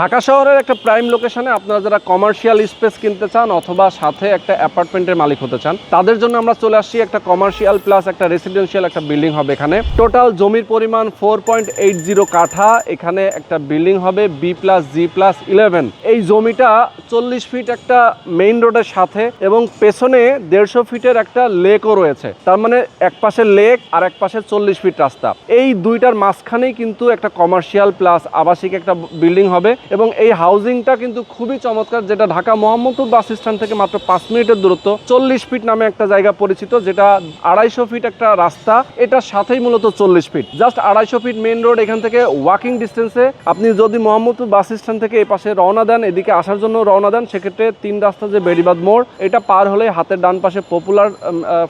ঢাকা শহরের একটা প্রাইম লোকেশনে আপনারা যারা কমার্শিয়াল স্পেস কিনতে চান অথবা সাথে একটা অ্যাপার্টমেন্টের মালিক হতে চান, তাদের জন্য আমরা চলে আসছি একটা কমার্শিয়াল প্লাস একটা রেসিডেন্সিয়াল একটা বিল্ডিং হবে এখানে। টোটাল জমির পরিমাণ ফোর পয়েন্ট এইট জিরো কাঠা, এখানে একটা বিল্ডিং হবে B plus G plus eleven এই জমিটা চল্লিশ ফিট একটা মেইন রোডের সাথে এবং পেছনে দেড়শো ফিটের একটা লেকও রয়েছে। তার মানে এক পাশে লেক আর এক পাশে চল্লিশ ফিট রাস্তা। এই দুইটার মাঝখানেই কিন্তু একটা কমার্শিয়াল প্লাস আবাসিক একটা বিল্ডিং হবে। এবং এই হাউজিংটা কিন্তু খুবই চমৎকার, যেটা ঢাকা মোহাম্মদপুর বাস স্ট্যান্ড থেকে মাত্র পাঁচ মিনিটের দূরত্ব, চল্লিশ ফিট নামে একটা জায়গা পরিচিত, যেটা আড়াইশো ফিট একটা রাস্তা, এটার সাথেই মূলত চল্লিশ ফিট জাস্ট আড়াইশো ফিট মেন রোড এখান থেকে ওয়াকিং ডিস্টেন্সে আপনি যদি মোহাম্মদপুর বাস স্ট্যান্ড থেকে এই পাশে রওনা দেন, এদিকে আসার জন্য রওনা দেন, সেক্ষেত্রে তিন রাস্তা যে বেড়িবাদ মোড়, এটা পার হলে হাতের ডান পাশে পপুলার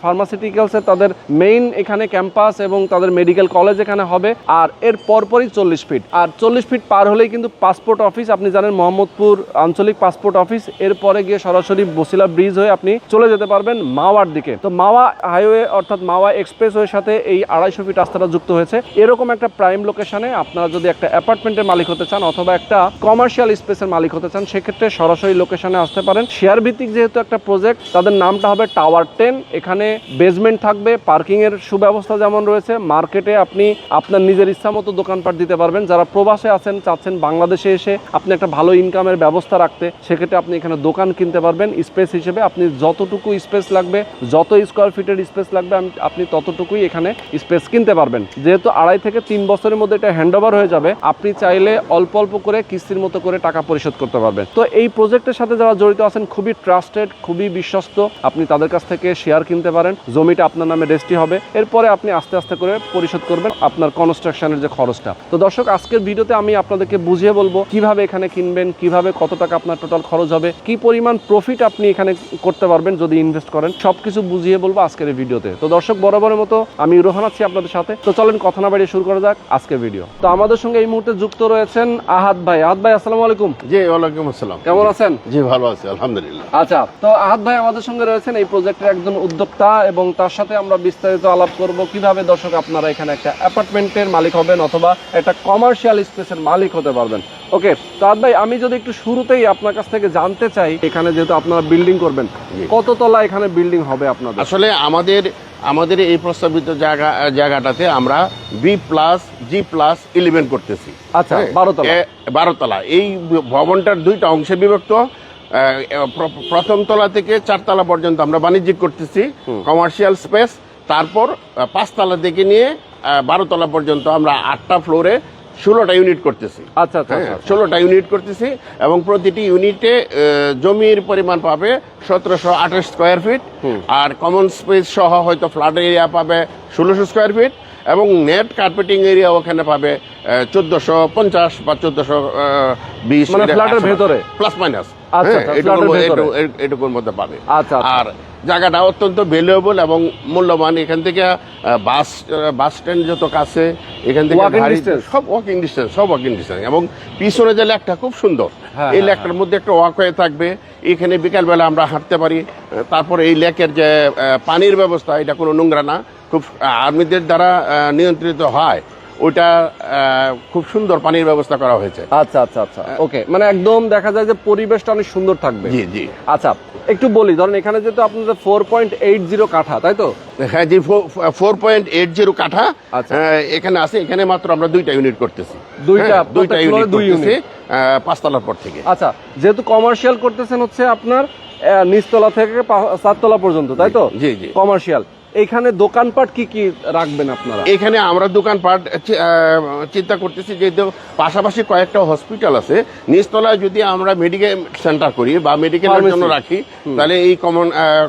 ফার্মাসিউটিক্যালসের তাদের মেইন এখানে ক্যাম্পাস এবং তাদের মেডিকেল কলেজ এখানে হবে, আর এর পরপরই চল্লিশ ফিট আর চল্লিশ ফিট পার হলেই কিন্তু পাসপোর্ট অফিস আপনি জানেন মোহাম্মদপুর আঞ্চলিক পাসপোর্ট অফিস এরপরে গিয়ে সরাসরি বসিলা ব্রিজ হয়ে আপনি চলে যেতে পারবেন মাওয়ার দিকে। তো মাওয়া হাইওয়ে অর্থাৎ মাওয়া এক্সপ্রেস এক্সপ্রেসওয়ের সাথে এই আড়াইশো ফিট রাস্তাটা যুক্ত হয়েছে। এরকম একটা প্রাইম লোকেশনে আপনারা যদি একটা অ্যাপার্টমেন্টের মালিক হতে চান অথবা একটা কমার্শিয়াল স্পেসের মালিক হতে চান, সেক্ষেত্রে সরাসরি লোকেশনে আসতে পারেন। শেয়ার ভিত্তিক যেহেতু একটা প্রজেক্ট তাদের নামটা হবে টাওয়ার টেন এখানে বেসমেন্ট থাকবে পার্কিং এর সুব্যবস্থা যেমন রয়েছে মার্কেটে আপনি আপনার নিজের ইচ্ছা মতো দোকানপাট দিতে পারবেন। যারা প্রবাসে আছেন, চাচ্ছেন বাংলাদেশে এসে আপনি একটা ভালো ইনকামের ব্যবস্থা রাখতে, সেক্ষেত্রে আপনি এখানে দোকান কিনতে পারবেন। স্পেস হিসেবে আপনি যতটুকু স্পেস লাগবে, যত স্কোয়ার ফিটের স্পেস লাগবে আপনি ততটুকুই এখানে স্পেস কিনতে পারবেন। যেহেতু আড়াই থেকে তিন বছরের মধ্যে এটা হ্যান্ড হয়ে যাবে, আপনি চাইলে অল্প অল্প করে কিস্তির মতো করে টাকা পরিশোধ করতে পারবেন। তো এই প্রজেক্টের সাথে যারা জড়িত আছেন, খুবই ট্রাস্টেড খুবই বিশ্বস্ত, আপনি তাদের কাছ থেকে শেয়ার কিনতে পারেন। জমিটা আপনার নামে রেজিস্ট্রি হবে। এরপরে আপনি আস্তে আস্তে করে পরিশোধ করবেন আপনার কনস্ট্রাকশনের যে খরচটা। তো দর্শক, আজকের ভিডিওতে আমি আপনাদেরকে বুঝিয়ে বলব কীভাবে এখানে কিনবেন কীভাবে কত টাকা আপনার টোটাল খরচ হবে কি পরিমাণ প্রফিট আপনি এখানে করতে পারবেন যদি ইনভেস্ট করেন সবকিছু বুঝিয়ে বলব আজকের এই ভিডিওতে তো। দর্শক বরাবরের মতো আমি রোহান আছি আপনাদের সাথে। তো চলেন কথা না বাড়িয়ে শুরু করা যাক আজকের ভিডিও তো আমাদের সঙ্গে এই মুহূর্তে যুক্ত রয়েছেন আহাদ ভাই। আহাদ ভাই আসসালামু আলাইকুম। জি ওয়ালাইকুম আসসালাম। কেমন আছেন? জি ভালো আছি আলহামদুলিল্লাহ। আচ্ছা তো আহাদ ভাই আমাদের সঙ্গে রয়েছেন এই প্রজেক্টের একজন উদ্যোক্তা এবং তার সাথে আমরা বিস্তারিত আলাপ করব কীভাবে দর্শক আপনারা এখানে একটা অ্যাপার্টমেন্টের মালিক হবেন অথবা একটা কমার্শিয়াল স্পেসের মালিক হতে পারবেন। ওকে তার ভাই আমি যদি একটু শুরুতেই আপনার কাছ থেকে জানতে চাই এখানে যেহেতু আপনারা বিল্ডিং করবেন। কত তলা এখানে বিল্ডিং হবে আপনাদের? আসলে আমাদের আমাদের এই প্রস্তাবিত জায়গা জায়গাটাতে আমরা B plus G plus eleven করতেছি। আচ্ছা, হ্যাঁ, 12 তলা। এ- বারো তলা। এই ভবনটার দুইটা অংশে বিভক্ত। প্রথম তলা থেকে চারতলা পর্যন্ত আমরা বাণিজ্যিক করতেছি কমার্শিয়াল স্পেস তারপর পাঁচতলা থেকে নিয়ে আহ, বারো তলা পর্যন্ত আমরা আটটা ফ্লোরে ষোলোটা ইউনিট করতেছি আচ্ছা আচ্ছা হ্যাঁ, আচ্ছা। ষোলোটা ইউনিট করতেছি এবং প্রতিটি ইউনিটে জমির পরিমাণ পাবে সতেরোশো আঠাশ স্কোয়ার ফিট আর কমন স্পেস সহ হয়তো ফ্ল্যাট এরিয়া পাবে ষোলোশো স্কোয়ার ফিট এবং নেট কার্পেটিং এরিয়া ওখানে পাবে চোদ্দশো পঞ্চাশ বা চোদ্দশো বিশ মানে ফ্ল্যাটের ভেতরে? প্লাস মাইনাস আচ্ছা, আচ্ছা, এটুকুর মধ্যে পাবে আচ্ছা। আর জায়গাটা অত্যন্ত ভ্যালুয়েবল এবং মূল্যবান। এখান থেকে বাস বাস স্ট্যান্ড যত কাছে এখান থেকে সব ওয়াকিং ডিস্টেন্স সব ওয়াকিং ডিস্টেন্স এবং পিছনে যে লেকটা খুব সুন্দর। হ্যাঁ, এই হ্যাঁ, লেকটার মধ্যে একটা ওয়াক হয়ে থাকবে। এখানে বিকালবেলা আমরা হাঁটতে পারি। তারপরে এই লেকের যে পানির ব্যবস্থা এটা কোনো নোংরা না। খুব আর্মিদের দ্বারা নিয়ন্ত্রিত হয়। আহ, খুব সুন্দর পানির ব্যবস্থা করা হয়েছে। আচ্ছা আচ্ছা আচ্ছা। ওকে মানে একদম দেখা যায় যে পরিবেশটা অনেক সুন্দর থাকবে। জি জি। আচ্ছা একটু বলি ধরেন এখানে যেহেতু আপনাদের ফোর পয়েন্ট এইট জিরো কাঠা তাই তো? হ্যাঁ জি ফোর পয়েন্ট এইট জিরো কাঠা আচ্ছা। এখানে আছে এখানে মাত্র আমরা দুইটা ইউনিট করতেছি। দুইটা, হ্যাঁ, দুইটা ইউনিট দুই আহ, পাঁচতলার পর থেকে। আচ্ছা যেহেতু কমার্শিয়াল করতেছেন হচ্ছে আপনার নিচতলা থেকে সাততলা পর্যন্ত তাই তো? জি, জি। কমার্শিয়াল এখানে দোকানপাট কি কি রাখবেন আপনারা? এখানে আমরা দোকানপাট চিন্তা করতেছি যেহেতু পাশাপাশি কয়েকটা হসপিটাল আছে নিচতলায় যদি আমরা মেডিকেল সেন্টার করি বা মেডিকেলের জন্য রাখি তাহলে এই কমন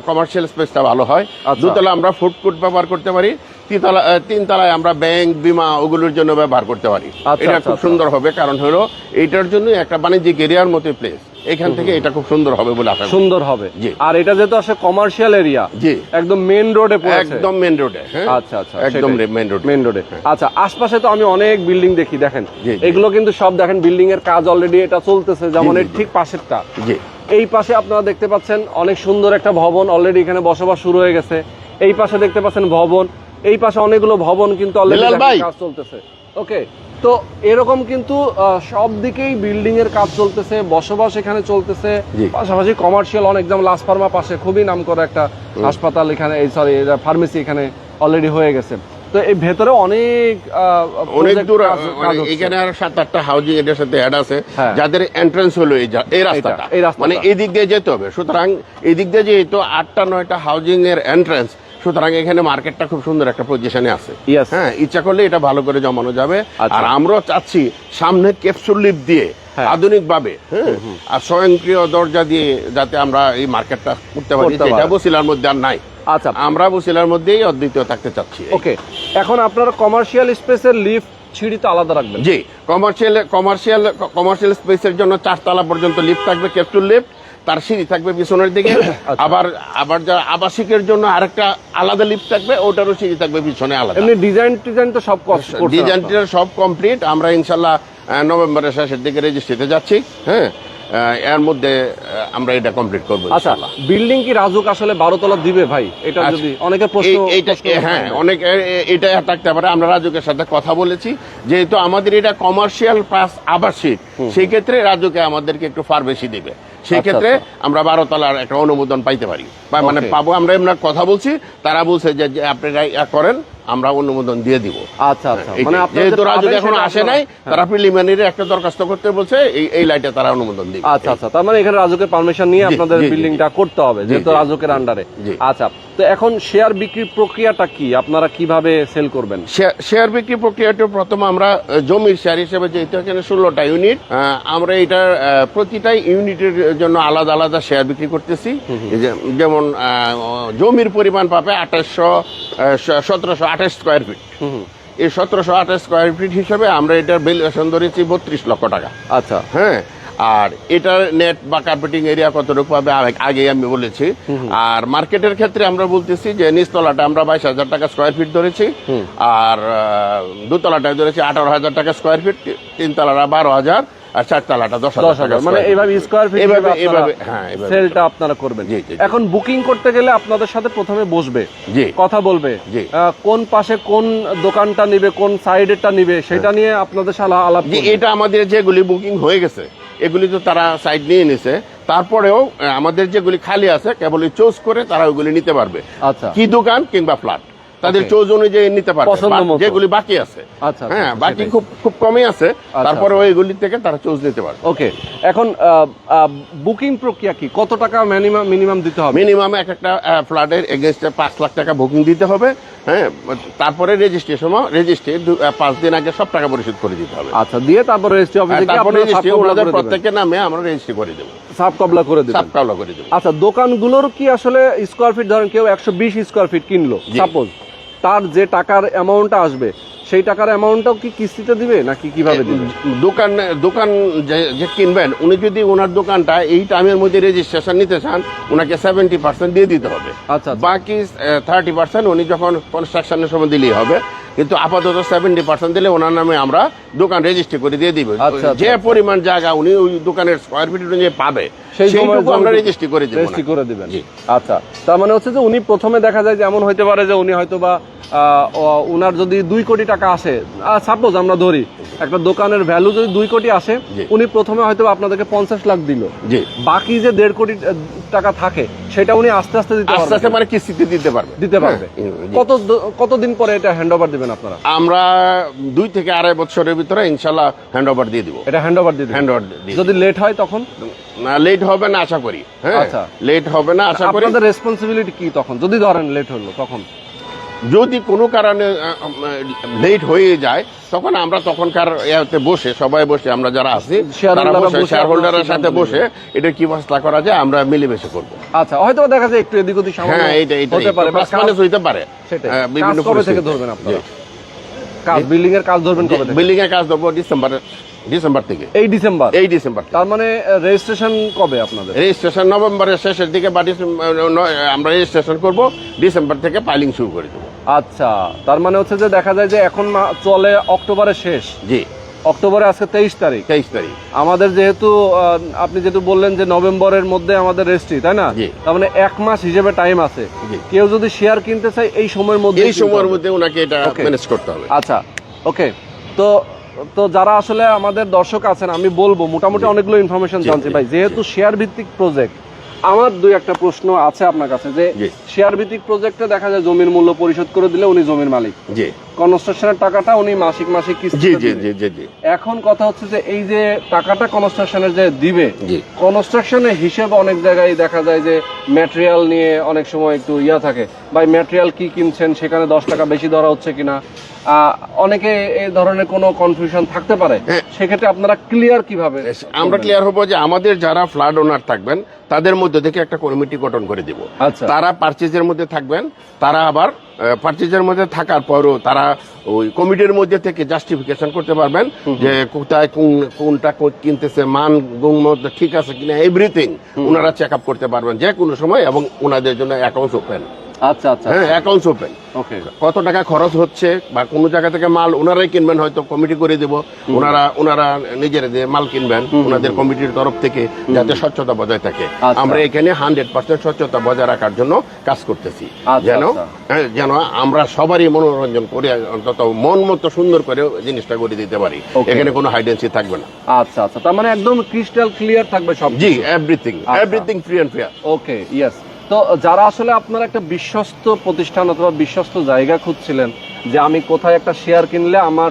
কমার্শিয়াল স্পেসটা ভালো হয়। আচ্ছা। দুতলা আমরা ফুড কোর্ট ব্যবহার করতে পারি তিনতলা তিনতলায় আমরা ব্যাংক বিমা ওগুলোর জন্য ব্যবহার করতে পারি। আচ্ছা, এটা আচ্ছা, খুব। সুন্দর হবে কারণ হলো এইটার জন্য একটা বাণিজ্যিক এরিয়ার মতো প্লেস এখান থেকে এটা খুব সুন্দর হবে বলে আশা সুন্দর হবে। আর এটা যেহেতু আসলে কমার্শিয়াল এরিয়া জি। একদম মেন রোডে পড়েছে। একদম মেন রোডে হ্যাঁ? আচ্ছা আচ্ছা একদম মেন রোড মেন রোডে আচ্ছা আশপাশে তো আমি অনেক বিল্ডিং দেখি দেখেন। এগুলো কিন্তু সব দেখেন বিল্ডিং এর কাজ অলরেডি এটা চলতেছে যেমন এর ঠিক পাশেরটা। জি। এই পাশে আপনারা দেখতে পাচ্ছেন অনেক সুন্দর একটা ভবন অলরেডি এখানে বসবাস শুরু হয়ে গেছে। এই পাশে দেখতে পাচ্ছেন ভবন এই পাশে অনেকগুলো ভবন কিন্তু অলরেডি কাজ চলতেছে। ওকে তো এরকম কিন্তু সব দিকেই বিল্ডিং এর কাজ চলতেছে বসবাস এখানে চলতেছে পাশাপাশি কমার্শিয়াল অনেক যেমন লাস ফার্মা পাশে খুবই নাম করা একটা হাসপাতাল এখানে এই সরি ফার্মেসি এখানে অলরেডি হয়ে গেছে তো এই ভেতরে অনেক অনেক দূর মানে। এখানে আর সাত আটটা হাউজিং এটার সাথে অ্যাড আছে হ্যাঁ। যাদের এন্ট্রান্স হলো এই রাস্তাটা এই রাস্তাটা। মানে এই দিক দিয়ে যেতে হবে সুতরাং এই দিক দিয়ে যেহেতু আটটা নয়টা হাউজিং এর এন্ট্রান্স সুতরাং এখানে মার্কেটটা খুব সুন্দর একটা পজিশনে আছে। হ্যাঁ ইচ্ছা করলে এটা ভালো করে জমানো যাবে। আচ্ছা। আর আমরাও চাচ্ছি সামনে ক্যাপসুল লিফট দিয়ে হ্যাঁ। আধুনিক ভাবে হ্যাঁ আর স্বয়ংক্রিয় দরজা দিয়ে যাতে আমরা এই মার্কেটটা করতে পারি সেটা বসিলার মধ্যে আর নাই। আচ্ছা। আমরা বসিলার মধ্যেই অদ্বিতীয় থাকতে চাচ্ছি। ওকে এখন আপনারা কমার্শিয়াল স্পেসের লিফট সিঁড়ি তো আলাদা রাখবেন। জি কমার্শিয়াল কমার্শিয়াল কমার্শিয়াল স্পেসের জন্য চারতলা পর্যন্ত লিফট থাকবে ক্যাপসুল লিফট তার সিঁড়ি থাকবে পিছনের দিকে। আচ্ছা। আবার আবার যারা আবাসিকের জন্য আরেকটা আলাদা লিফট থাকবে ওটারও সিঁড়ি থাকবে পিছনে আলাদা। এমনি ডিজাইন টিজাইন তো সব আপনারা। ডিজাইনটা সব কমপ্লিট আমরা ইনশাল্লাহ নভেম্বরের শেষের দিকে রেজিস্ট্রিতে যাচ্ছি হ্যাঁ? এর মধ্যে আমরা এটা কমপ্লিট করব আচ্ছা বিল্ডিং কি রাজুক আসলে বারো তলা দিবে ভাই? এটা আচ্ছা। যদি অনেকের প্রশ্ন এইটা হ্যাঁ অনেক এটা থাকতে পারে আমরা রাজুকের সাথে কথা বলেছি। যেহেতু আমাদের এটা কমার্শিয়াল প্লাস আবাসিক সেই ক্ষেত্রে রাজুকে আমাদেরকে একটু ফার বেশি দিবে। সেই আচ্ছা, ক্ষেত্রে আচ্ছা। আমরা বারো তলার একটা অনুমোদন পাইতে পারি। মানে পাবো আমরা এমন কথা বলছি তারা বলছে যে আপনি আপনারা করেন। আমরা অনুমোদন দিয়ে দিব। আচ্ছা আচ্ছা। মানে যেহেতু রাজুক পাবেন এখনও আসে নাই হ্যাঁ। তারা প্রিলিমিনারি একটা দরখাস্ত করতে বলছে এই এই লাইটে তারা অনুমোদন দিবে। আচ্ছা আচ্ছা। তার মানে এখানে রাজুকের পারমিশন নিয়ে আপনাদের বিল্ডিংটা করতে হবে যেহেতু রাজুকের আন্ডারে আচ্ছা তো এখন শেয়ার বিক্রির প্রক্রিয়াটা কি? আপনারা কীভাবে সেল করবেন? শেয়ার- বিক্রি প্রক্রিয়াটা প্রথম আমরা জমির শেয়ার হিসেবে যেহেতু এখানে ষোলোটা ইউনিট আমরা এটার আহ, প্রতিটা ইউনিটের জন্য আলাদা আলাদা শেয়ার বিক্রি করতেছি। যেমন জমির পরিমাণ পাবে আঠাশশো সতেরোশো আঠাশ স্কোয়ার ফিট এই সতেরোশো আঠাশ স্কোয়ার ফিট হিসেবে আমরা এটার ভ্যালুয়েশন ধরেছি বত্রিশ লক্ষ টাকা। আচ্ছা। হ্যাঁ? আর এটার নেট বা কার্পেটিং এরিয়া কতটুকু পাবে আগে- আমি বলেছি। আর মার্কেটের ক্ষেত্রে আমরা বলতেছি যে নিচতলাটা আমরা বাইশ হাজার টাকা স্কোয়ার ফিট ধরেছি। আর দোতলাটায় ধরেছি আঠারো হাজার টাকা স্কোয়ার ফিট তিনতলাটা বারো হাজার। আর চারতলাটা দশ হাজার মানে এইভাবে স্কোয়ার ফিট এভাবে এভাবে হ্যাঁ সেলটা আপনারা করবেন। এখন বুকিং করতে গেলে আপনাদের সাথে প্রথমে বসবে জি। কথা বলবে জি। কোন পাশে কোন দোকানটা নিবে কোন সাইডেরটা নিবে সেটা নিয়ে আপনাদের সাথে আলাপ এটা আমাদের যেগুলি বুকিং হয়ে গেছে এগুলি তো তারা সাইড নিয়ে নিছে। তারপরেও আমাদের যেগুলি খালি আছে কেবল চুজ করে তারা ওইগুলি নিতে পারবে। আচ্ছা। কি দোকান কিংবা ফ্ল্যাট তাদের চোজ অনুযায়ী নিতে পারবে। যেগুলি বাকি আছে। আচ্ছা, হ্যাঁ আচ্ছা, বাকি খুব খুব কমই আছে। আচ্ছা, তারপরে ওইগুলি থেকে তারা চোজ নিতে পারবে। ওকে এখন বুকিং প্রক্রিয়া কি? কত টাকা মিনিমাম মিনিমাম দিতে হবে? মিনিমাম এক একটা ফ্ল্যাটের এগেনস্টে পাঁচ লাখ টাকা বুকিং দিতে হবে। হ্যাঁ তারপরে রেজিস্ট্রেশন রেজিস্ট্রি পাঁচ দিন আগে সব টাকা পরিশোধ করে দিতে হবে। আচ্ছা দিয়ে তারপর রেজিস্ট্রি অফিসে গিয়ে তারপরে রেজিস্ট্রি কবলা ওনাদের প্রত্যেকের নামে আমরা রেজিস্ট্রি করে দেবো। সাব কবলা করে দেবেন। সাব কাউলা করে দেবো। আচ্ছা দোকানগুলোর কি আসলে স্কোয়ার ফিট ধরেন কেউ একশো বিশ স্কোয়ার ফিট কিনলো সাপোজ তার যে টাকার অ্যামাউন্টটা আসবে সেই টাকার অ্যামাউন্টটাও কি কিস্তিতে দিবে নাকি কীভাবে দিবে? দোকান দোকান যে- কিনবেন উনি যদি ওনার দোকানটা এই টাইমের মধ্যে রেজিস্ট্রেশন নিতে চান ওনাকে সেভেন্টি পার্সেন্ট দিয়ে দিতে হবে। আচ্ছা, আচ্ছা। বাকি থার্টি পার্সেন্ট উনি যখন কনস্ট্রাকশনের সময় দিলেই হবে। কিন্তু আপাতত সেভেন্টি পার্সেন্ট দিলে ওনার নামে আমরা দোকান রেজিস্ট্রি করে দিয়ে দিব। আচ্ছা, যে আচ্ছা। পরিমাণ জায়গা উনি ওই দোকানের স্কোয়ার ফিট অনুযায়ী পাবে সেইটুকু আমরা রেজিস্ট্রি করে দিব রেজিস্ট্রি করে দিবেন। আচ্ছা তার মানে হচ্ছে যে উনি প্রথমে দেখা যায় যেমন হইতে পারে যে উনি হয়তো বা যদি দুই কোটি টাকা আসে সাপোজ আমরা ধরি একটা দোকানের ভ্যালু যদি দুই কোটি আসে উনি প্রথমে হয়তো আপনাদেরকে পঞ্চাশ লাখ দিল। জি। বাকি যে দেড় কোটি টাকা থাকে সেটা উনি আস্তে আস্তে দিতে আস্তে আস্তে মানে কিস্তিতে দিতে পারবে দিতে পারবে। হ্যাঁ, কত কতদিন পরে এটা হ্যান্ড ওভার দিবেন আপনারা? আমরা দুই থেকে আড়াই বছরের ভিতরে ইনশাল্লাহ হ্যান্ড ওভার দিয়ে দিব। এটা হ্যান্ড ওভার দিয়ে হ্যান্ড ওভার দিয়ে যদি লেট হয় তখন? না লেট হবে না আশা করি। হ্যাঁ আচ্ছা। লেট হবে না আশা করি। আপনাদের রেসপন্সিবিলিটি কি তখন? যদি ধরেন লেট হলো তখন? যদি কোনো কারণে লেট হয়ে যায় তখন আমরা তখনকার ইয়াতে বসে সবাই বসে আমরা যারা আছি শেয়ার হোল্ডারের সাথে বসে এটা কি ব্যবস্থা করা যায় আমরা মিলেমিশে করব। আচ্ছা হয়তো দেখা যায় একটু এদিক ওদিক হ্যাঁ এইটা এইটা হতে পারে প্লাস হইতে পারে। হ্যাঁ, কাজ কবে থেকে ধরবেন আপনারা? কাজ বিল্ডিং এর কাজ ধরবেন কবে থেকে? বিল্ডিং এর কাজ ধরবো ডিসেম্বর ডিসেম্বর থেকে। এই ডিসেম্বর? এই ডিসেম্বর তার মানে রেজিস্ট্রেশন কবে আপনাদের? রেজিস্ট্রেশন নভেম্বরের শেষের দিকে বা আমরা রেজিস্ট্রেশন করব ডিসেম্বর থেকে পাইলিং শুরু করে দেবো। আচ্ছা তার মানে হচ্ছে যে দেখা যায় যে এখন চলে অক্টোবরের শেষ। জি। অক্টোবরে আজকে তেইশ তারিখ। তেইশ তারিখ। আমাদের যেহেতু আপনি যেহেতু বললেন যে নভেম্বরের মধ্যে আমাদের রেজিস্ট্রি তাই না? তার মানে এক মাস হিসেবে টাইম আছে। কেউ যদি শেয়ার কিনতে চায় এই সময়ের মধ্যে এই সময়ের মধ্যে ওনাকে এটা ম্যানেজ করতে হবে। আচ্ছা ওকে তো তো যারা আসলে আমাদের দর্শক আছেন আমি বলব মোটামুটি অনেকগুলো ইনফরমেশন জানছি ভাই যেহেতু শেয়ার ভিত্তিক প্রজেক্ট আমার দুই একটা প্রশ্ন আছে আপনার কাছে যে শেয়ার ভিত্তিক প্রজেক্টে দেখা যায় জমির মূল্য পরিশোধ করে দিলে উনি জমির মালিক। জি। কনস্ট্রাকশনের টাকাটা উনি মাসিক মাসিক কিস্তি জি জি জি জি এখন কথা হচ্ছে যে এই যে টাকাটা কনস্ট্রাকশনের যে দিবে। কনস্ট্রাকশনের হিসেব অনেক জায়গায় দেখা যায় যে ম্যাটেরিয়াল নিয়ে অনেক সময় একটু ইয়া থাকে। ভাই ম্যাটেরিয়াল কি কিনছেন? সেখানে দশ টাকা বেশি ধরা হচ্ছে কিনা? অনেকে এই ধরনের কোনো কনফিউশন থাকতে পারে। হ্যাঁ। সেক্ষেত্রে আপনারা ক্লিয়ার কীভাবে আমরা ক্লিয়ার হব যে আমাদের যারা ফ্লাড ওনার থাকবেন তাদের মধ্যে থেকে একটা কমিটি গঠন করে দিব। আচ্ছা। তারা পার্চেজের মধ্যে থাকবেন তারা আবার পার্চেজের মধ্যে থাকার পরও তারা ওই কমিটির মধ্যে থেকে জাস্টিফিকেশন করতে পারবেন যে কোথায় কোন কোনটা কো- কিনতেছে মান গুণ মধ্যে ঠিক আছে কিনা এভরিথিং ওনারা চেক আপ করতে পারবেন যে কোনো সময় এবং ওনাদের জন্য অ্যাকাউন্টস ওপেন আচ্ছা আচ্ছা হ্যাঁ অ্যাকাউন্টস ওপেন ওকে কত টাকা খরচ হচ্ছে বা কোনো জায়গা থেকে মাল ওনারাই কিনবেন হয়তো কমিটি করে দেব। ওনারা ওনারা নিজেরা দিয়ে মাল কিনবেন। ওনাদের কমিটির তরফ থেকে যাতে স্বচ্ছতা বজায় থাকে। আচ্ছা। আমরা এখানে হান্ড্রেড পার্সেন্ট স্বচ্ছতা বজায় রাখার জন্য কাজ করতেছি। আচ্ছা, যেন আচ্ছা। হ্যাঁ, যেন আমরা সবারই মনোরঞ্জন করে অন্তত মন মতো সুন্দর করে জিনিসটা করে দিতে পারি। এখানে কোনো হাইডেন্সি থাকবে না। আচ্ছা আচ্ছা। তার মানে একদম ক্রিস্টাল ক্লিয়ার থাকবে সব জি everything. Everything free and fair okay yes তো যারা আসলে আপনারা একটা বিশ্বস্ত প্রতিষ্ঠান অথবা বিশ্বস্ত জায়গা খুঁজছিলেন যে আমি কোথায় একটা শেয়ার কিনলে আমার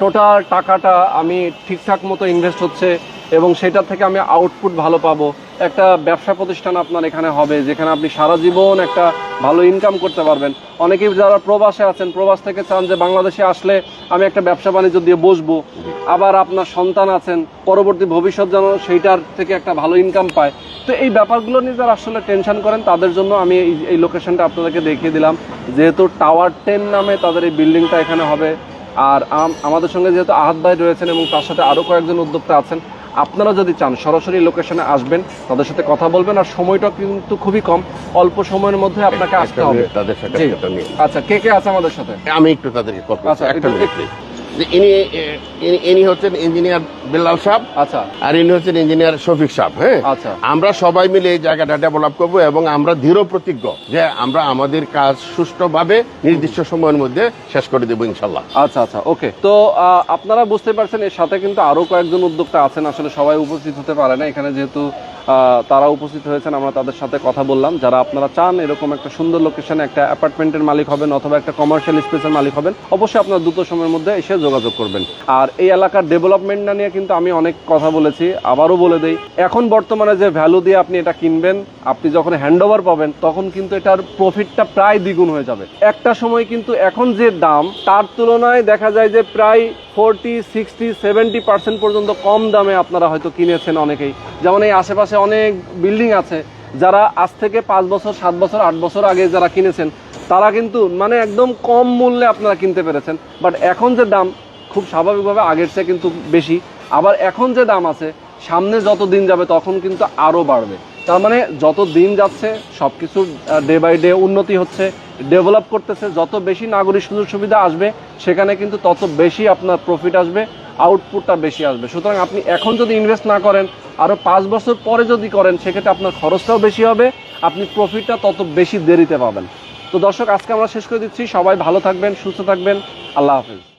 টোটাল টাকাটা আমি ঠিকঠাক মতো ইনভেস্ট হচ্ছে এবং সেটা থেকে আমি আউটপুট ভালো পাবো। একটা ব্যবসা প্রতিষ্ঠান আপনার এখানে হবে, যেখানে আপনি সারা জীবন একটা ভালো ইনকাম করতে পারবেন। অনেকেই যারা প্রবাসে আছেন, প্রবাস থেকে চান যে বাংলাদেশে আসলে আমি একটা ব্যবসা বাণিজ্য দিয়ে বসবো। আবার আপনার সন্তান আছেন, পরবর্তী ভবিষ্যৎ যেন সেইটার থেকে একটা ভালো ইনকাম পায়। তো এই ব্যাপারগুলো নিয়ে যারা আসলে টেনশন করেন, তাদের জন্য আমি এই- লোকেশনটা আপনাদেরকে দেখিয়ে দিলাম। যেহেতু টাওয়ার টেন নামে তাদের এই বিল্ডিংটা এখানে হবে, আর আম- আমাদের সঙ্গে যেহেতু আহাত ভাই রয়েছেন এবং তার সাথে আরও কয়েকজন উদ্যোক্তা আছেন আপনারা যদি চান সরাসরি লোকেশনে আসবেন তাদের সাথে কথা বলবেন আর সময়টা কিন্তু খুবই কম। অল্প সময়ের মধ্যে আপনাকে আসতে হবে। তাদের সাথে আচ্ছা কে কে আছে আমাদের সাথে? আমি একটু তাদেরকে আচ্ছা, যে ইনি ইনি- হচ্ছেন ইঞ্জিনিয়ার সাহেব আচ্ছা। আর ইনি হচ্ছেন ইঞ্জিনিয়ার শফিক সাহেব হ্যাঁ? আচ্ছা। আমরা সবাই মিলে এই জায়গাটা ডেভেলপ করব এবং আমরা দৃঢ় প্রতিজ্ঞ যে আমরা আমাদের কাজ সুষ্ঠুভাবে নির্দিষ্ট সময়ের মধ্যে শেষ করে দেবো ইনশাল্লাহ আচ্ছা আচ্ছা ওকে। তো আপনারা বুঝতে পারছেন এর সাথে কিন্তু আরও কয়েকজন উদ্যোক্তা আছেন আসলে সবাই উপস্থিত হতে পারে না। এখানে যেহেতু আহ, তারা উপস্থিত হয়েছেন আমরা তাদের সাথে কথা বললাম। যারা আপনারা চান এরকম একটা সুন্দর লোকেশনে একটা অ্যাপার্টমেন্টের মালিক হবেন অথবা একটা কমার্শিয়াল স্পেসের মালিক হবেন অবশ্যই আপনার দ্রুত সময়ের মধ্যে এসে যোগাযোগ করবেন। আর এই এলাকার ডেভেলপমেন্ট না নিয়ে কিন্তু আমি অনেক কথা বলেছি, আবারও বলে দেই, এখন বর্তমানে যে ভ্যালু দিয়ে আপনি এটা কিনবেন, আপনি যখন হ্যান্ড ওভার পাবেন, তখন কিন্তু এটার প্রফিটটা প্রায় দ্বিগুণ হয়ে যাবে। একটা সময় কিন্তু এখন যে দাম, তার তুলনায় দেখা যায় যে প্রায় ফোরটি সিক্সটি সেভেন্টি পার্সেন্ট পর্যন্ত কম দামে আপনারা হয়তো কিনেছেন অনেকেই। যেমন এই আশেপাশে অনেক বিল্ডিং আছে, যারা আজ থেকে পাঁচ বছর, সাত বছর, আট বছর আগে যারা কিনেছেন তারা কিন্তু মানে একদম কম মূল্যে আপনারা কিনতে পেরেছেন। বাট এখন যে দাম, খুব স্বাভাবিকভাবে আগের চেয়ে কিন্তু বেশি। আবার এখন যে দাম আছে, সামনে যত দিন যাবে তখন কিন্তু আরও বাড়বে। তার মানে যত দিন যাচ্ছে সব কিছুর ডে বাই ডে উন্নতি হচ্ছে ডেভেলপ করতেছে, যত বেশি নাগরিক সুযোগ সুবিধা আসবে, সেখানে কিন্তু তত বেশি আপনার প্রফিট আসবে আউটপুটটা বেশি আসবে। সুতরাং আপনি এখন যদি ইনভেস্ট না করেন আরও পাঁচ বছর পরে যদি করেন, সেক্ষেত্রে আপনার খরচটাও বেশি হবে, আপনি প্রফিটটা তত বেশি দেরিতে পাবেন। তো দর্শক আজকে আমরা শেষ করে দিচ্ছি। সবাই ভালো থাকবেন সুস্থ থাকবেন। আল্লাহ হাফেজ।